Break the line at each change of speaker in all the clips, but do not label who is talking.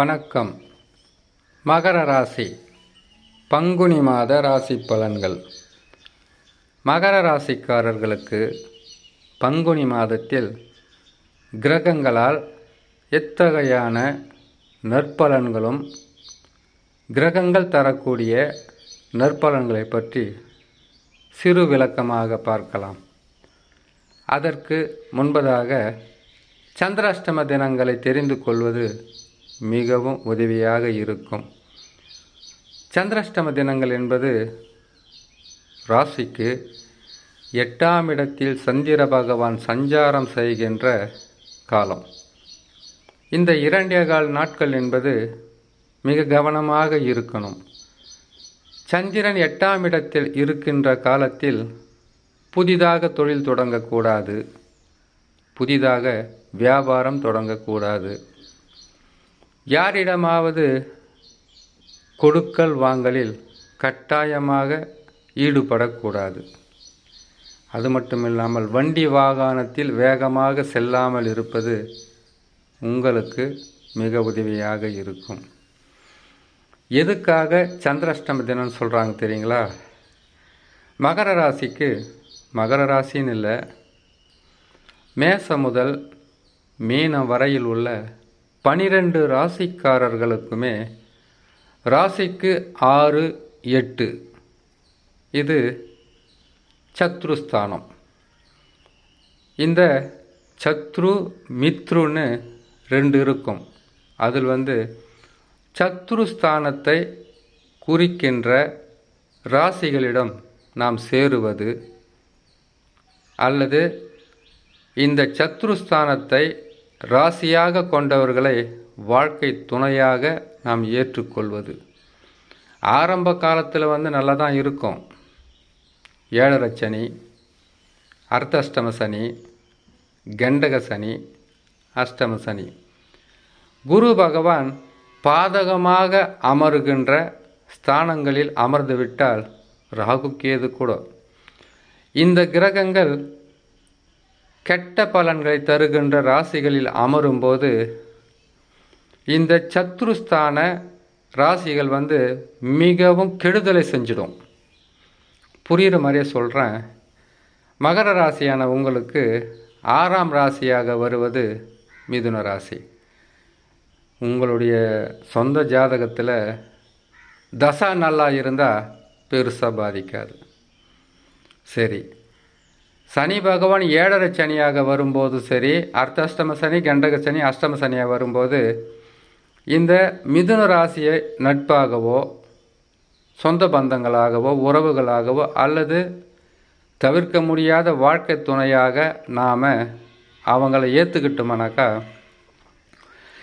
வணக்கம். மகர ராசி. பங்குனி மாத ராசி பலன்கள். மகர ராசிக்காரர்களுக்கு பங்குனி மாதத்தில் கிரகங்களால் எத்தகையான நற்பலன்களும் கிரகங்கள் தரக்கூடிய நற்பலன்களை பற்றி சிறு விளக்கமாக பார்க்கலாம். அதற்கு முன்பதாக சந்திராஷ்டம தினங்களை தெரிந்து கொள்வது மிகவும் உதவியாக இருக்கும். சந்திராஷ்டம தினங்கள் என்பது ராசிக்கு எட்டாம் இடத்தில் சந்திர பகவான் சஞ்சாரம் செய்கின்ற காலம். இந்த இரண்டே கால் நாட்கள் என்பது மிக கவனமாக இருக்கணும். சந்திரன் எட்டாம் இடத்தில் இருக்கின்ற காலத்தில் புதிதாக தொழில் தொடங்கக்கூடாது. புதிதாக வியாபாரம் தொடங்கக்கூடாது. யாரிடமாவது கொடுக்கல் வாங்கலில் கட்டாயமாக ஈடுபடக்கூடாது. அது மட்டுமில்லாமல் வண்டி வாகனத்தில் வேகமாக செல்லாமல் இருப்பது உங்களுக்கு மிக உதவியாக இருக்கும். எதுக்காக சந்திராஷ்டம தினம்னு சொல்கிறாங்க தெரியுங்களா? மகர ராசிக்கு மகர ராசின்னு இல்லை மேசம் முதல் மீனம் வரையில் உள்ள பனிரெண்டு ராசிக்காரர்களுக்குமே ராசிக்கு ஆறு எட்டு. இது சத்ருஸ்தானம். இந்த சத்ரு மித்ருன்னு ரெண்டு இருக்கும். அதில் வந்து சத்ருஸ்தானத்தை குறிக்கின்ற ராசிகளிடம் நாம் சேருவது அல்லது இந்த சத்ருஸ்தானத்தை ராசியாக கொண்டவர்களை வாழ்க்கை துணையாக நாம் ஏற்றுக்கொள்வது. ஆரம்ப காலத்தில் வந்து நல்லா தான் இருக்கும். ஏழரை சனி அர்த்தஷ்டம சனி கண்டக சனி அஷ்டம சனி. குரு பகவான் பாதகமாக அமருகின்ற ஸ்தானங்களில் அமர்ந்துவிட்டால் ராகு கேது கூட. இந்த கிரகங்கள் கெட்ட பலன்களை தருகின்ற ராசிகளில் அமரும்போது இந்த சத்ருஸ்தான ராசிகள் வந்து மிகவும் கெடுதலை செஞ்சிடும். புரிகிற மாதிரியே சொல்கிறேன் மகர ராசியான உங்களுக்கு ஆறாம் ராசியாக வருவது மிதுன ராசி. உங்களுடைய சொந்த ஜாதகத்தில் தசா நல்லா இருந்தால் பெருசாக பாதிக்காது. சரி சனி பகவான் ஏழரை சனியாக வரும்போது சரி அர்த்தாஷ்டம சனி கண்டக சனி அஷ்டம சனியாக வரும்போது இந்த மிதுன ராசியை நட்பாகவோ சொந்த பந்தங்களாகவோ உறவுகளாகவோ அல்லது தவிர்க்க முடியாத வாழ்க்கை துணையாக நாம் அவங்கள ஏற்றுக்கிட்டோம்னாக்கா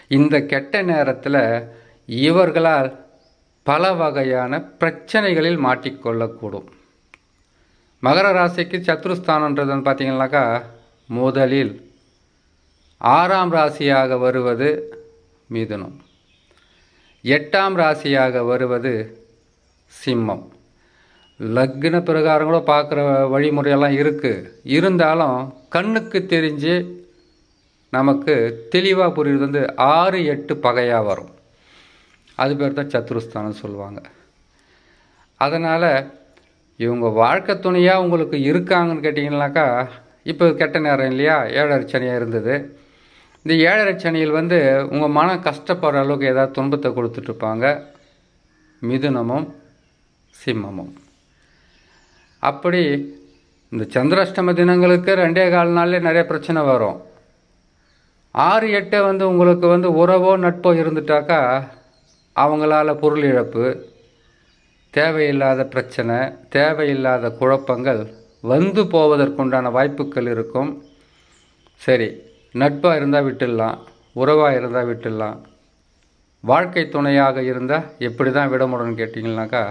இந்த கெட்ட நேரத்தில் இவர்களால் பல வகையான பிரச்சனைகளில் மாட்டிக்கொள்ளக்கூடும். மகர ராசிக்கு சத்ருஸ்தானன்றது பார்த்தீங்கன்னாக்கா முதலில் ஆறாம் ராசியாக வருவது மிதுனம். எட்டாம் ராசியாக வருவது சிம்மம். லக்ன பிரகாரம் கூட பார்க்குற வழிமுறையெல்லாம் இருக்குது இருந்தாலும் கண்ணுக்கு தெரிஞ்சு நமக்கு தெளிவாக புரியுறது வந்து ஆறு எட்டு பகையாக வரும். அது பேர் தான் சத்ருஸ்தானம் சொல்லுவாங்க. அதனால் இவங்க வாழ்க்கை துணையாக உங்களுக்கு இருக்காங்கன்னு கேட்டிங்கனாக்கா இப்போ கெட்ட நேரம் இல்லையா? ஏழரை சனியாக இருந்தது. இந்த ஏழரை சனியில் வந்து உங்கள் மனம் கஷ்டப்படுற அளவுக்கு ஏதாவது துன்பத்தை கொடுத்துட்ருப்பாங்க மிதுனமும் சிம்மமும். அப்படி இந்த சந்திராஷ்டம தினங்களுக்கு ரெண்டே கால் நாள்லேயே நிறைய பிரச்சனை வரும். ஆறு எட்டை வந்து உங்களுக்கு வந்து உறவோ நட்போ இருந்துட்டாக்கா அவங்களால பொருள் இழப்பு தேவையில்லாத பிரச்சனை தேவையில்லாத குழப்பங்கள் வந்து போவதற்குண்டான வாய்ப்புகள் இருக்கும். சரி நட்பாக இருந்தால் விட்டுடலாம் உறவாக இருந்தால் விட்டுடலாம். வாழ்க்கை துணையாக இருந்தால் எப்படி தான் விட முடியும்னு கேட்டிங்கனாக்கா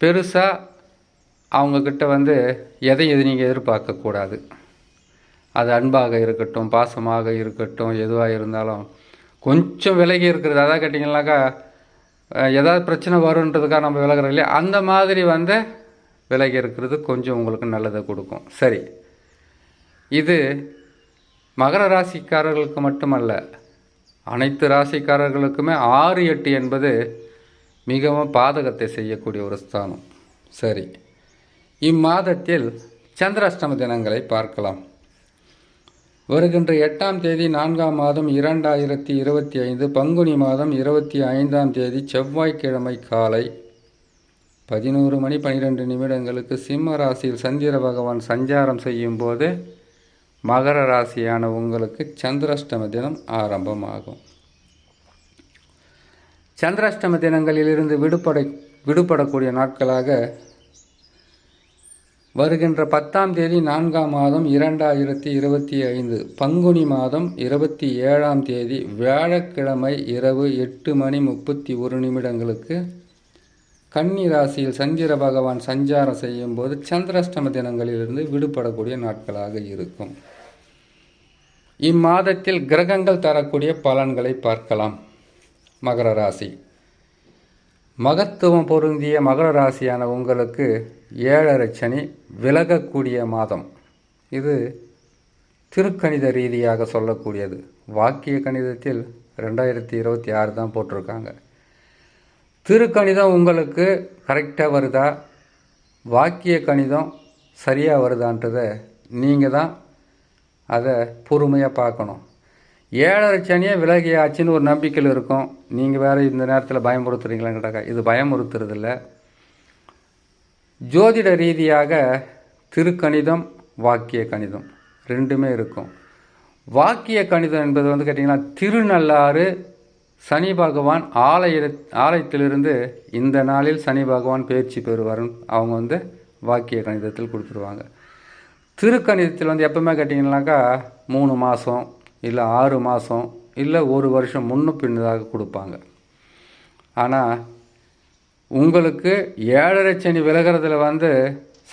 பெருசாக அவங்கக்கிட்ட வந்து எதை எது நீங்கள் எதிர்பார்க்கக்கூடாது அது அன்பாக இருக்கட்டும் பாசமாக இருக்கட்டும் எதுவாக இருந்தாலும். கொஞ்சம் விலகி இருக்கிறது அதான் கேட்டிங்கனாக்கா ஏதாவது பிரச்சனை வருன்றதுக்காக நம்ம விலகிறோம் இல்லையா? அந்த மாதிரி வந்து விலகி இருக்கிறது கொஞ்சம் உங்களுக்கு நல்லதை கொடுக்கும். சரி. இது மகர ராசிக்காரர்களுக்கு மட்டுமல்ல அனைத்து ராசிக்காரர்களுக்குமே ஆறு எட்டு என்பது மிகவும் பாதகத்தை செய்யக்கூடிய ஒரு ஸ்தானம். சரி. இம்மாதத்தில் சந்திராஷ்டம தினங்களை பார்க்கலாம். வருகின்ற எட்டாம் தேதி நான்காம் மாதம் இரண்டாயிரத்தி இருபத்தி ஐந்து பங்குனி மாதம் இருபத்தி ஐந்தாம் தேதி செவ்வாய்க்கிழமை காலை பதினோரு மணி பன்னிரெண்டு நிமிடங்களுக்கு சிம்ம ராசியில் சந்திர பகவான் சஞ்சாரம் செய்யும் போது மகர ராசியான உங்களுக்கு சந்திராஷ்டம தினம் ஆரம்பமாகும். சந்திராஷ்டம தினங்களிலிருந்து விடுபட விடுபடக்கூடிய நாட்களாக வருகின்ற பத்தாம் தேதி நான்காம் மாதம் இரண்டாயிரத்தி இருபத்தி ஐந்து பங்குனி மாதம் இருபத்தி ஏழாம் தேதி வியாழக்கிழமை இரவு எட்டு மணி முப்பத்தி ஒரு நிமிடங்களுக்கு கன்னி ராசியில் சந்திர பகவான் சஞ்சாரம் செய்யும் போது சந்திராஷ்டம தினங்களிலிருந்து விடுபடக்கூடிய நாட்களாக இருக்கும். இம்மாதத்தில் கிரகங்கள் தரக்கூடிய பலன்களை பார்க்கலாம். மகர ராசி. மகத்துவம் பொருந்திய மகர ராசியான உங்களுக்கு ஏழரை சனி விலகக்கூடிய மாதம். இது திருக்கணித ரீதியாக சொல்லக்கூடியது. வாக்கிய கணிதத்தில் ரெண்டாயிரத்தி இருபத்தி ஆறு தான் போட்டிருக்காங்க. திருக்கணிதம் உங்களுக்கு கரெக்டாக வருதா? வாக்கிய கணிதம் சரியாக வருதான்றதை நீங்கள் தான் அதை பொறுமையாக பார்க்கணும். ஏழரை சனியை விலகியாச்சுன்னு ஒரு நம்பிக்கையில் இருக்கும். நீங்கள் வேறு இந்த நேரத்தில் பயமுறுத்துறீங்களான்னு கேட்டாக்கா இது பயமுறுத்துறதில்லை. ஜோதிட ரீதியாக திருக்கணிதம் வாக்கிய கணிதம் ரெண்டுமே இருக்கும். வாக்கிய கணிதம் என்பது வந்து கேட்டிங்கன்னா திருநள்ளாறு சனி பகவான் ஆலய ஆலயத்திலிருந்து இந்த நாளில் சனி பகவான் பயிற்சி பெறுவார்னு அவங்க வந்து வாக்கிய கணிதத்தில் கொடுத்துருவாங்க. திருக்கணிதத்தில் வந்து எப்பவுமே கேட்டிங்கனாக்கா மூணு மாதம் இல்லை ஆறு மாதம் இல்லை ஒரு வருஷம் முன்னும் பின்னதாக கொடுப்பாங்க. ஆனால் உங்களுக்கு ஏழரை சனி விலகிறதுல வந்து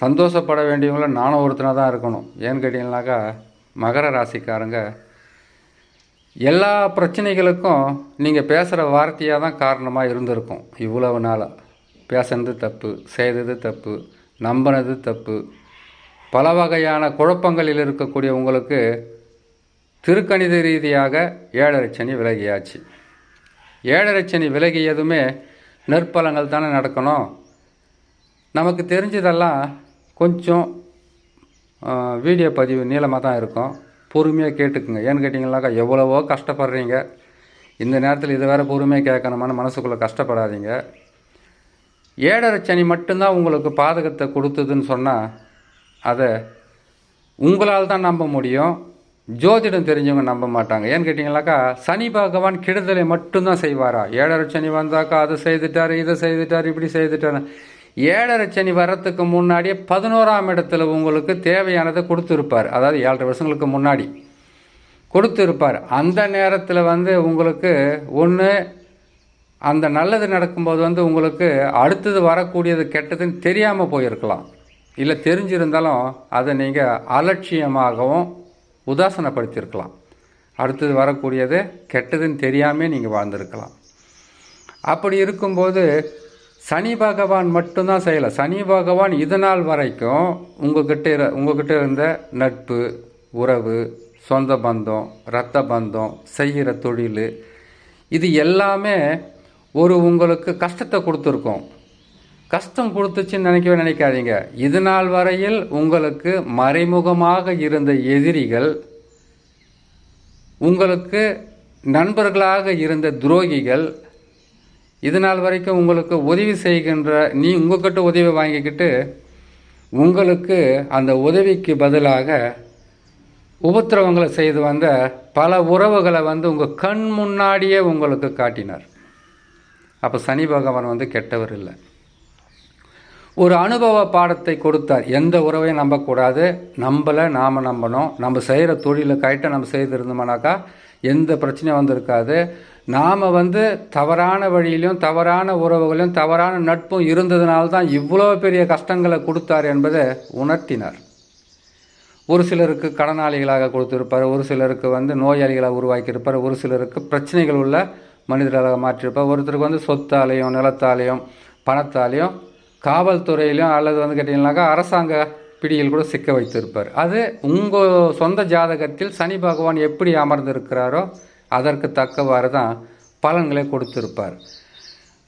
சந்தோஷப்பட வேண்டியவங்கள நானும் ஒருத்தனாக தான் இருக்கணும். ஏன்னு கேட்டிங்கனாக்கா மகர ராசிக்காரங்க. எல்லா பிரச்சனைகளுக்கும் நீங்கள் பேசுகிற வார்த்தையாக தான் காரணமாக இருந்திருக்கும். இவ்வளவு நாளாக பேசுனது தப்பு செய்தது தப்பு நம்பினது தப்பு. பல வகையான குழப்பங்களில் இருக்கக்கூடிய உங்களுக்கு திருக்கணித ரீதியாக ஏழரை சனி விலகியாச்சு. ஏழரை சனி விலகியதுமே நற்பலங்கள் தானே நடக்கணும்? நமக்கு தெரிஞ்சதெல்லாம் கொஞ்சம் வீடியோ பதிவு நீளமாக தான் இருக்கும். பொறுமையாக கேட்டுக்குங்க. ஏன்னு கேட்டிங்கனாக்கா எவ்வளவோ கஷ்டப்படுறீங்க. இந்த நேரத்தில் இது வேறு பொறுமையாக கேட்கணுமான மனசுக்குள்ளே கஷ்டப்படாதீங்க. ஏழரை சனி மட்டும்தான் உங்களுக்கு பாதகத்தை கொடுத்ததுன்னு சொன்னால் அதை உங்களால் தான் நம்ப முடியும். ஜோதிடம் தெரிஞ்சவங்க நம்ப மாட்டாங்க. ஏன்னு கேட்டிங்கனாக்கா சனி பகவான் கெடுதலை மட்டும்தான் செய்வாரா? ஏழரை சனி வந்தாக்கா அதை செய்துட்டார் இதை செய்துட்டார் இப்படி செய்துட்டார். ஏழரை சனி வர்றதுக்கு முன்னாடியே பதினோராம் இடத்துல உங்களுக்கு தேவையானதை கொடுத்துருப்பார். அதாவது ஏழரை வருஷங்களுக்கு முன்னாடி கொடுத்துருப்பார். அந்த நேரத்தில் வந்து உங்களுக்கு ஒன்று அந்த நல்லது நடக்கும்போது வந்து உங்களுக்கு அடுத்தது வரக்கூடியது கெட்டதுன்னு தெரியாமல் போயிருக்கலாம். இல்லை தெரிஞ்சிருந்தாலும் அதை நீங்கள் அலட்சியமாகவும் உதாசனப்படுத்தியிருக்கலாம். அடுத்தது வரக்கூடியது கெட்டதுன்னு தெரியாமல் நீங்கள் வாழ்ந்திருக்கலாம். அப்படி இருக்கும்போது சனி பகவான் மட்டும்தான் செய்யலை. சனி பகவான் இதனால் நாள் வரைக்கும் உங்கள்கிட்ட இரு இருந்த நட்பு உறவு சொந்த பந்தம் இரத்த பந்தம் செய்கிற தொழில் இது எல்லாமே ஒரு உங்களுக்கு கஷ்டத்தை கொடுத்துருக்கோம். கஷ்டம் கொடுத்துச்சுன்னு நினைக்கவே நினைக்காதீங்க. இது நாள் வரையில் உங்களுக்கு மறைமுகமாக இருந்த எதிரிகள் உங்களுக்கு நண்பர்களாக இருந்த துரோகிகள் இது நாள் வரைக்கும் உங்களுக்கு உதவி செய்கின்ற நீ உங்ககிட்ட உதவி வாங்கிக்கிட்டு உங்களுக்கு அந்த உதவிக்கு பதிலாக உபத்திரவங்களை செய்து வந்த பல உறவுகளை வந்து உங்கள் கண் முன்னாடியே உங்களுக்கு காட்டினார். அப்போ சனி பகவான் வந்து கெட்டவர் இல்லை. ஒரு அனுபவ பாடத்தை கொடுத்தார். எந்த உறவையும் நம்பக்கூடாது. நம்மளை நாம் நம்பணும். நம்ம செய்கிற தொழிலை கரெக்டாக நம்ம செய்திருந்தோம்னாக்கா எந்த பிரச்சனையும் வந்திருக்காது. நாம் வந்து தவறான வழியிலையும் தவறான உறவுகளையும் தவறான நட்பும் இருந்ததுனால தான் இவ்வளோ பெரிய கஷ்டங்களை கொடுத்தார் என்பதை உணர்த்தினார். ஒரு சிலருக்கு கடனாளிகளாக கொடுத்துருப்பார். ஒரு சிலருக்கு வந்து நோயாளிகளாக உருவாக்கியிருப்பார். ஒரு சிலருக்கு பிரச்சனைகள் உள்ள மனிதர்களாக மாற்றியிருப்பார். ஒருத்தருக்கு வந்து சொத்தாலையும் நிலத்தாலையும் பணத்தாலையும் காவல்துறையிலையும் அல்லது வந்து கேட்டிங்கனாக்கா அரசாங்க பிடியில் கூட சிக்க வைத்திருப்பார். அது உங்கள் சொந்த ஜாதகத்தில் சனி பகவான் எப்படி அமர்ந்திருக்கிறாரோ அதற்கு தக்கவாறு தான் பலன்களை கொடுத்திருப்பார்.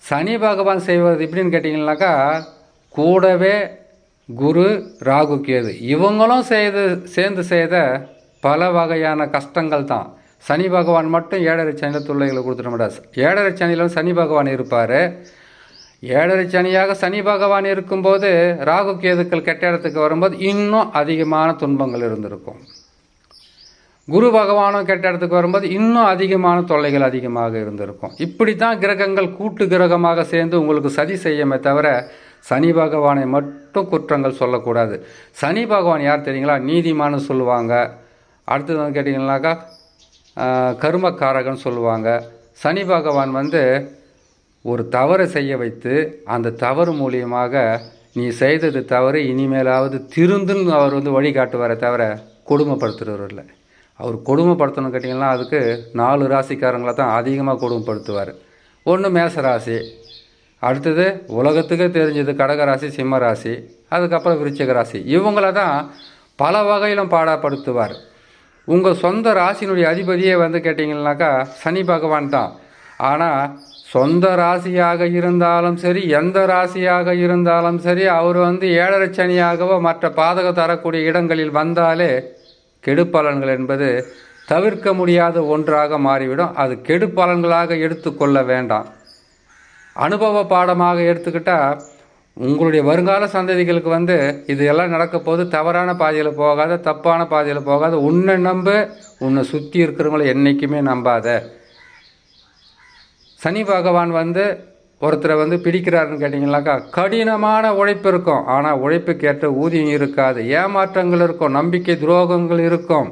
சனி பகவான் செய்வது எப்படின்னு கேட்டிங்கனாக்கா கூடவே குரு ராகு கேது இவங்களும் செய்து சேர்ந்து செய்த பல வகையான கஷ்டங்கள் தான். சனி பகவான் மட்டும் ஏழரை சனியில் தொல்லைகளை கொடுத்துட மாட்டார். ஏழரை சனியில் சனி பகவான் இருப்பார். ஏழரை சனியாக சனி பகவான் இருக்கும்போது ராகு கேதுக்கள் கெட்ட இடத்துக்கு வரும்போது இன்னும் அதிகமான துன்பங்கள் இருந்திருக்கும். குரு பகவானும் கெட்ட இடத்துக்கு வரும்போது இன்னும் அதிகமான தொல்லைகள் அதிகமாக இருந்திருக்கும். இப்படி தான் கிரகங்கள் கூட்டு கிரகமாக சேர்ந்து உங்களுக்கு சதி செய்யுமே தவிர சனி பகவானை மட்டும் குற்றங்கள் சொல்லக்கூடாது. சனி பகவான் யார் தெரியுங்களா? நீதிமான்னு சொல்லுவாங்க. அடுத்தது வந்து கேட்டிங்கன்னாக்கா கருமக்காரகன் சொல்லுவாங்க. சனி பகவான் வந்து ஒரு தவறை செய்ய வைத்து அந்த தவறு மூலியமாக நீ செய்தது தவறு இனிமேலாவது திருந்துன்னு அவர் வந்து வழிகாட்டுவாரே தவிர கொடுமைப்படுத்துகிறவர் இல்லை அவர் கொடுமைப்படுத்தணும் கேட்டிங்கன்னா அதுக்கு நாலு ராசிக்காரங்களை தான் அதிகமாக கொடுமைப்படுத்துவார். ஒன்று மேச ராசி அடுத்தது உலகத்துக்கே தெரிஞ்சது கடகராசி சிம்ம ராசி அதுக்கப்புறம் விருச்சிக ராசி. இவங்கள தான் பல வகையிலும் பாடப்படுத்துவார். உங்கள் சொந்த ராசியினுடைய அதிபதியே வந்து கேட்டிங்கன்னாக்கா சனி பகவான் தான். ஆனால் சொந்த ராசியாக இருந்தாலும் சரி எந்த ராசியாக இருந்தாலும் சரி அவர் வந்து ஏழரை சனியாகவோ மற்ற பாதகம் தரக்கூடிய இடங்களில் வந்தாலே கெடுப்பலன்கள் என்பது தவிர்க்க முடியாத ஒன்றாக மாறிவிடும். அது கெடுப்பலன்களாக எடுத்துக்கொள்ள வேண்டாம். அனுபவ பாடமாக எடுத்துக்கிட்டால் உங்களுடைய வருங்கால சந்ததிகளுக்கு வந்து இது எல்லாம் நடக்க போது தவறான பாதையில் போகாத தப்பான பாதையில் போகாத உன்னை நம்பு உன்னை சுற்றி இருக்கிறவங்கள என்றைக்குமே நம்பாத. சனி பகவான் வந்து ஒருத்தரை வந்து பிடிக்கிறாருன்னு கேட்டிங்கனாக்கா கடினமான உழைப்பு இருக்கும். ஆனால் உழைப்புக்கேற்ற ஊதியம் இருக்காது. ஏமாற்றங்கள் இருக்கும். நம்பிக்கை துரோகங்கள் இருக்கும்.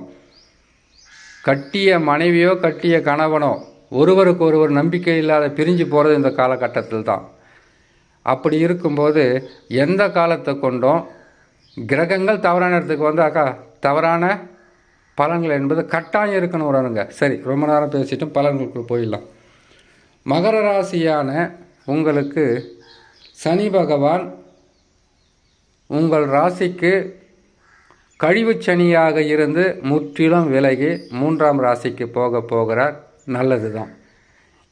கட்டிய மனைவியோ கட்டிய கணவனோ ஒருவருக்கு ஒருவர் நம்பிக்கை இல்லாத பிரிஞ்சு போகிறது இந்த காலகட்டத்தில் தான். அப்படி இருக்கும்போது எந்த காலத்தை கொண்டும் கிரகங்கள் தவறான இடத்துக்கு வந்தாக்கா தவறான பலன்கள் என்பது கட்டாயம் இருக்கணும் வரணுங்க சரி ரொம்ப நேரம் பேசிட்டும் பலன்களுக்கு போயிடலாம். மகர ராசியான உங்களுக்கு சனி பகவான் உங்கள் ராசிக்கு கழிவு சனியாக இருந்து முற்றிலும் விலகி மூன்றாம் ராசிக்கு போக போகிறார். நல்லது தான்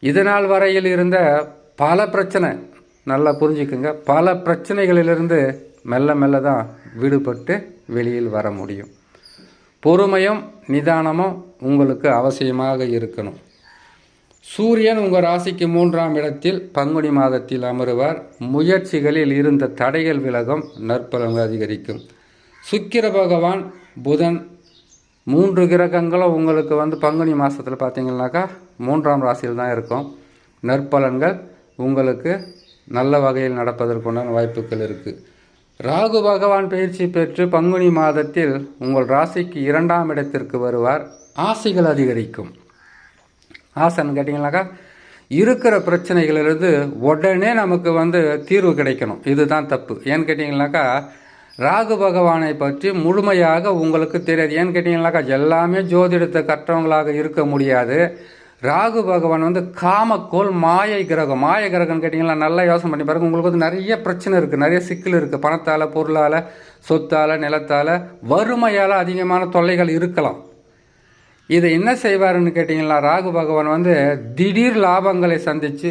இது நாள் வரையில் இருந்த பல பிரச்சனை நல்லா புரிஞ்சுக்குங்க. பல பிரச்சனைகளிலிருந்து மெல்ல மெல்ல தான் விடுபட்டு வெளியில் வர முடியும். பொறுமையும் நிதானமும் உங்களுக்கு அவசியமாக இருக்கணும். சூரியன் உங்கள் ராசிக்கு மூன்றாம் இடத்தில் பங்குனி மாதத்தில் அமருவார். முயற்சிகளில் இருந்த தடைகள் விலகும் நற்பலன்கள் அதிகரிக்கும். சுக்கிர பகவான் புதன் மூன்று கிரகங்களும் உங்களுக்கு வந்து பங்குனி மாதத்தில் பார்த்தீங்கன்னாக்கா மூன்றாம் ராசியில் தான் இருக்கும். நற்பலன்கள் உங்களுக்கு நல்ல வகையில் நடப்பதற்குண்டான வாய்ப்புகள் இருக்குது ராகு பகவான் பயிற்சி பெற்று பங்குனி மாதத்தில் உங்கள் ராசிக்கு இரண்டாம் இடத்திற்கு வருவார். ஆசைகள் அதிகரிக்கும். ஆசைன்னு கேட்டிங்கனாக்கா இருக்கிற பிரச்சனைகளிலிருந்து உடனே நமக்கு வந்து தீர்வு கிடைக்கணும். இதுதான் தப்பு. ஏன்னு கேட்டிங்கனாக்கா ராகு பகவானை பற்றி முழுமையாக உங்களுக்கு தெரியாது. ஏன்னு கேட்டிங்கனாக்கா எல்லாமே ஜோதிடத்தை கற்றவங்களாக இருக்க முடியாது. ராகு பகவான் வந்து காமக்கோள் மாயை கிரகம். மாய கிரகம்னு கேட்டிங்கன்னா நல்லா யோசனை பண்ணி பாருங்க. உங்களுக்கு வந்து நிறைய பிரச்சனை இருக்குது நிறைய சிக்கல் இருக்குது பணத்தால் பொருளால் சொத்தால் நிலத்தால் வறுமையால் அதிகமான தொல்லைகள் இருக்கலாம். இதை என்ன செய்வாருன்னு கேட்டிங்கன்னா ராகு பகவான் வந்து திடீர் லாபங்களை சந்தித்து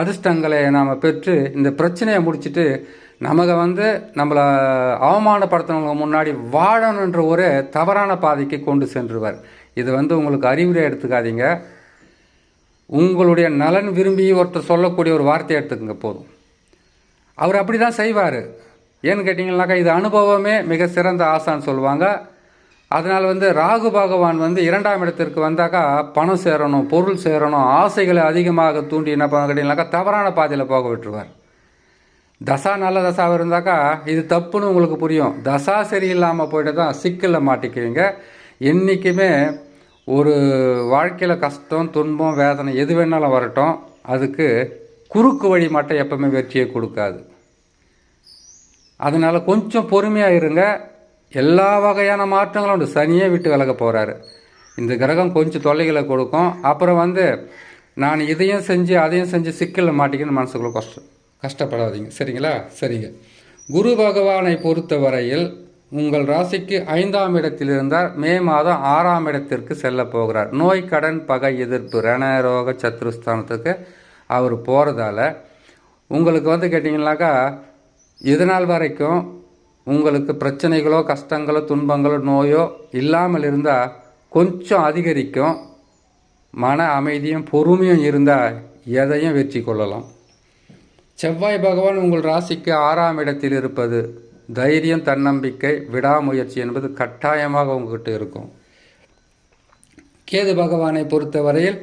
அதிர்ஷ்டங்களை நாம் பெற்று இந்த பிரச்சனையை முடிச்சுட்டு நமக்கு வந்து நம்மளை அவமானப்படுத்தினவங்க முன்னாடி வாழணுன்ற ஒரு தவறான பாதைக்கு கொண்டு சென்றுவார். இது வந்து உங்களுக்கு அறிவுரை எடுத்துக்காதீங்க. உங்களுடைய நலன் விரும்பி ஒருத்தர் சொல்லக்கூடிய ஒரு வார்த்தையை எடுத்துக்கங்க போதும். அவர் அப்படி தான் செய்வார். ஏன்னு கேட்டிங்கனாக்கா இது அனுபவமே மிக சிறந்த ஆசான்னு சொல்லுவாங்க. அதனால் வந்து ராகு பகவான் வந்து இரண்டாம் இடத்திற்கு வந்தாக்கா பணம் சேரணும் பொருள் சேரணும் ஆசைகளை அதிகமாக தூண்டி என்ன பண்ண கேட்டிங்கனாக்கா தவறான பாதையில் போக விட்டுருவார். தசா நல்ல தசாவாக இருந்தாக்கா இது தப்புன்னு உங்களுக்கு புரியும். தசா சரியில்லாமல் போயிட்டு தான் சிக்கலில் மாட்டிக்குவீங்க. என்றைக்குமே ஒரு வாழ்க்கையில் கஷ்டம் துன்பம் வேதனை எது வேணாலும் வரட்டும். அதுக்கு குறுக்கு வழி மட்டும் எப்பவுமே வெற்றியை கொடுக்காது. அதனால் கொஞ்சம் பொறுமையாக இருங்க. எல்லா வகையான மாற்றங்களும் உண்டு. சனியே விட்டு விலக போகிறாரு இந்த கிரகம் கொஞ்சம் தொல்லைகளை கொடுக்கும். அப்புறம் வந்து நான் இதையும் செஞ்சு அதையும் செஞ்சு சிக்கலில் மாட்டிக்கணும் மனசுக்குள்ளே கஷ்டம் கஷ்டப்படாதீங்க. சரிங்களா? சரிங்க. குரு பகவானை பொறுத்த வரையில் உங்கள் ராசிக்கு ஐந்தாம் இடத்தில் இருந்தால் மே மாதம் ஆறாம் இடத்திற்கு செல்ல போகிறார். நோய் கடன் பகை எதிர்ப்பு ரணரோக சத்ருஸ்தானத்துக்கு அவர் போகிறதால உங்களுக்கு வந்து கேட்டிங்கனாக்கா இதனால் வரைக்கும் உங்களுக்கு பிரச்சனைகளோ கஷ்டங்களோ துன்பங்களோ நோயோ இல்லாமல் இருந்தால் கொஞ்சம் அதிகரிக்கும். மன அமைதியும் பொறுமையும் இருந்தால் எதையும் வெற்றி கொள்ளலாம். செவ்வாய் பகவான் உங்கள் ராசிக்கு ஆறாம் இடத்தில் இருப்பது தைரியம் தன்னம்பிக்கை விடாமுயற்சி என்பது கட்டாயமாக உங்ககிட்ட இருக்கும். கேது பகவானை பொறுத்தவரையில்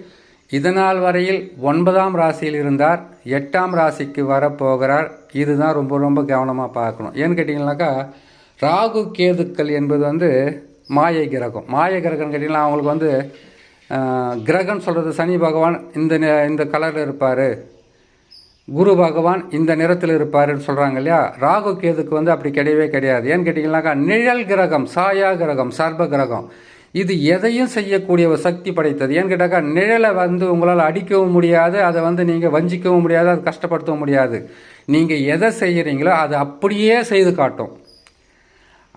இதனால் வரையில் ஒன்பதாம் ராசியில் இருந்தார் எட்டாம் ராசிக்கு வரப்போகிறார். இதுதான் ரொம்ப ரொம்ப கவனமாக பார்க்கணும். ஏன்னு கேட்டிங்கனாக்கா ராகு கேதுக்கள் என்பது வந்து மாயை கிரகம். மாய கிரகம்னு கேட்டிங்கன்னா அவங்களுக்கு வந்து கிரகம் கிரகம்னு சொல்கிறது சனி பகவான் இந்த நி- இந்த கலரில் இருப்பார். குரு பகவான் இந்த நிறத்தில் இருப்பாருன்னு சொல்கிறாங்க இல்லையா? ராகு கேதுக்கு வந்து அப்படி கிடையவே கிடையாது. ஏன்னு கேட்டிங்கன்னாக்கா நிழல் கிரகம் சாயா கிரகம் சர்ப கிரகம். இது எதையும் செய்யக்கூடிய ஒரு சக்தி படைத்தது. ஏன்னு கேட்டாக்கா நிழலை வந்து உங்களால் அடிக்கவும் முடியாது அதை வந்து நீங்கள் வஞ்சிக்கவும் முடியாது அதை கஷ்டப்படுத்தவும் முடியாது. நீங்கள் எதை செய்கிறீங்களோ அதை அப்படியே செய்து காட்டும்.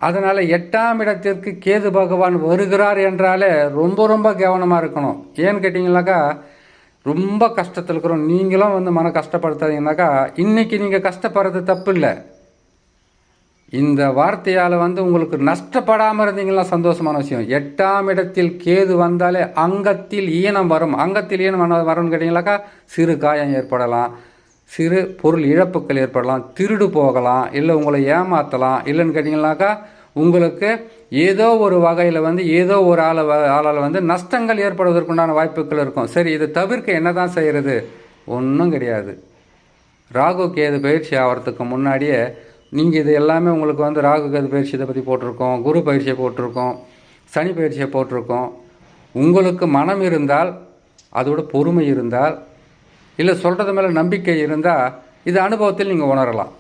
அதனால் எட்டாம் இடத்திற்கு கேது பகவான் வருகிறார் என்றாலே ரொம்ப ரொம்ப கவனமாக இருக்கணும். ஏன்னு கேட்டிங்கனாக்கா ரொம்ப கஷ்டத்தில் இருக்கிறோம். நீங்களும் வந்து மன கஷ்டப்படுத்தாதீங்கன்னாக்கா இன்றைக்கி நீங்கள் கஷ்டப்படுறது தப்பு இல்லை இந்த வார்த்தையால் வந்து உங்களுக்கு நஷ்டப்படாமல் இருந்தீங்கன்னா சந்தோஷமான விஷயம். எட்டாம் இடத்தில் கேது வந்தாலே அங்கத்தில் ஈனம் வரும். அங்கத்தில் ஈனம் வர- வரும்னு கேட்டிங்களாக்கா சிறு காயம் ஏற்படலாம். சிறு பொருள் இழப்புகள் ஏற்படலாம். திருடு போகலாம். இல்லை உங்களை ஏமாற்றலாம் இல்லைன்னு கேட்டிங்கனாக்கா உங்களுக்கு ஏதோ ஒரு வகையில் வந்து ஏதோ ஒரு ஆளை வ- ஆளால் வந்து நஷ்டங்கள் ஏற்படுவதற்குண்டான வாய்ப்புகள் இருக்கும். சரி இதை தவிர்க்க என்ன தான் செய்கிறது ஒன்றும் கிடையாது. ராகு கேது பயிற்சி ஆகிறதுக்கு முன்னாடியே நீங்கள் இது எல்லாமே உங்களுக்கு வந்து ராகு கேது பயிற்சியை பற்றி போட்டிருக்கோம் குரு பயிற்சியை போட்டிருக்கோம் சனி பயிற்சியை போட்டிருக்கோம். உங்களுக்கு மனம் இருந்தால் அதோட பொறுமை இருந்தால் இல்லை சொல்கிறது மேலே நம்பிக்கை இருந்தால் இது அனுபவத்தில் நீங்கள் உணரலாம்.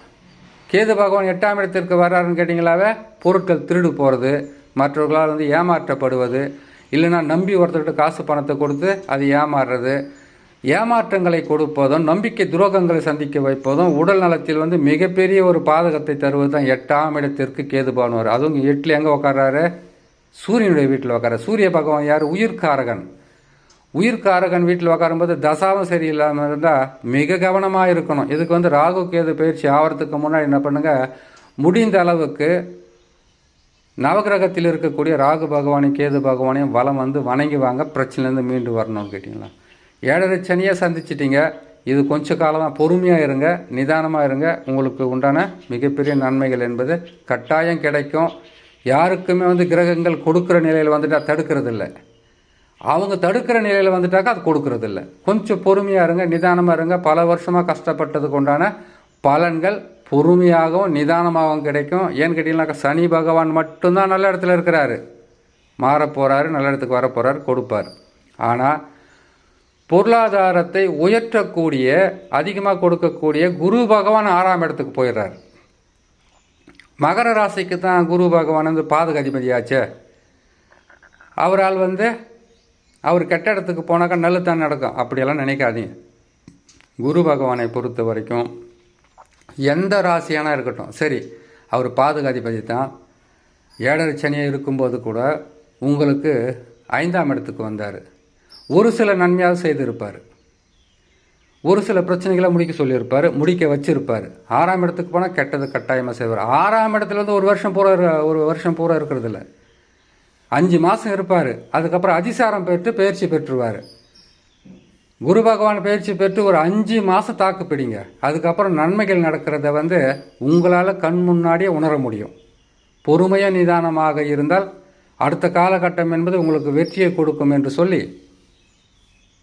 கேது பகவான் எட்டாம் இடத்திற்கு வர்றாருன்னு கேட்டிங்களாவே பொருட்கள் திருடு போகிறது மற்றவர்களால் வந்து ஏமாற்றப்படுவது இல்லைன்னா நம்பி ஒருத்தர்கிட்ட காசு பணத்தை கொடுத்து அது ஏமாறுறது ஏமாற்றங்களை கொடுப்பதும் நம்பிக்கை துரோகங்களை சந்திக்க வைப்பதும் உடல் நலத்தில் வந்து மிகப்பெரிய ஒரு பாதகத்தை தருவது தான் எட்டாம் இடத்திற்கு கேது பகவான் அதுவும் எட்டில் எங்கே உட்கார்றாரு சூரியனுடைய வீட்டில் உட்கார சூரிய பகவான் யார்? உயிர்காரகன். உயிர்காரகன் வீட்டில் உட்காரும்போது தசாவும் சரியில்லாமல் இருந்தால் மிக கவனமாக இருக்கணும். இதுக்கு வந்து ராகு கேது பயிற்சி ஆகிறதுக்கு முன்னாடி என்ன பண்ணுங்கள் முடிந்த அளவுக்கு நவகிரகத்தில் இருக்கக்கூடிய ராகு பகவானையும் கேது பகவானையும் வளம் வந்து வணங்கி வாங்க. பிரச்சனைலேருந்து மீண்டு வரணும்னு கேட்டிங்களா? ஏழரை சனியை சந்திச்சிட்டிங்க. இது கொஞ்ச காலமாக பொறுமையாக இருங்க நிதானமாக இருங்க. உங்களுக்கு உண்டான மிகப்பெரிய நன்மைகள் என்பது கட்டாயம் கிடைக்கும். யாருக்குமே வந்து கிரகங்கள் கொடுக்குற நிலையில் வந்துட்டால் தடுக்கிறது இல்லை அவங்க தடுக்கிற நிலையில் வந்துட்டாக்கா அது கொடுக்கறது இல்லை கொஞ்சம் பொறுமையாக இருங்க நிதானமாக இருங்க. பல வருஷமாக கஷ்டப்பட்டதுக்கு உண்டான பலன்கள் பொறுமையாகவும் நிதானமாகவும் கிடைக்கும். ஏன்னு கேட்டிங்கனாக்கா சனி பகவான் மட்டும்தான் நல்ல இடத்துல இருக்கிறாரு. மாறப்போகிறாரு நல்ல இடத்துக்கு வரப் போகிறாரு கொடுப்பார். ஆனால் பொருளாதாரத்தை உயர்த்தக்கூடிய அதிகமாக கொடுக்கக்கூடிய குரு பகவான் ஆறாம் இடத்துக்கு போயிடுறாரு. மகர ராசிக்கு தான் குரு பகவான் வந்து பாதுகாதிபதியாச்சே அவரால் வந்து அவர் கெட்ட இடத்துக்கு போனாக்கா நல்லது தான் நடக்கும். அப்படியெல்லாம் நினைக்காதீங்க. குரு பகவானை பொறுத்த வரைக்கும் எந்த ராசியானா இருக்கட்டும் சரி அவர் பாதுகாதிபதி தான். ஏழரை சனியாக இருக்கும்போது கூட உங்களுக்கு ஐந்தாம் இடத்துக்கு வந்தார். ஒரு சில நன்மையாக செய்திருப்பார். ஒரு சில பிரச்சனைகளை முடிக்க சொல்லியிருப்பார் முடிக்க வச்சிருப்பார். ஆறாம் இடத்துக்கு போனால் கெட்டது கட்டாயமாக செய்வார். ஆறாம் இடத்துல வந்து ஒரு வருஷம் பூரா இரு- ஒரு வருஷம் பூரா இருக்கிறதில்ல. அஞ்சு மாதம் இருப்பார். அதுக்கப்புறம் அதிசாரம் பெற்று பயிற்சி பெற்றுருவார் குரு பகவான் பயிற்சி பெற்று ஒரு அஞ்சு மாதம் தாக்கு பிடிங்க. அதுக்கப்புறம் நன்மைகள் நடக்கிறத வந்து உங்களால் கண் முன்னாடியே உணர முடியும். பொறுமையாக நிதானமாக இருந்தால் அடுத்த காலகட்டம் என்பது உங்களுக்கு வெற்றியை கொடுக்கும் என்று சொல்லி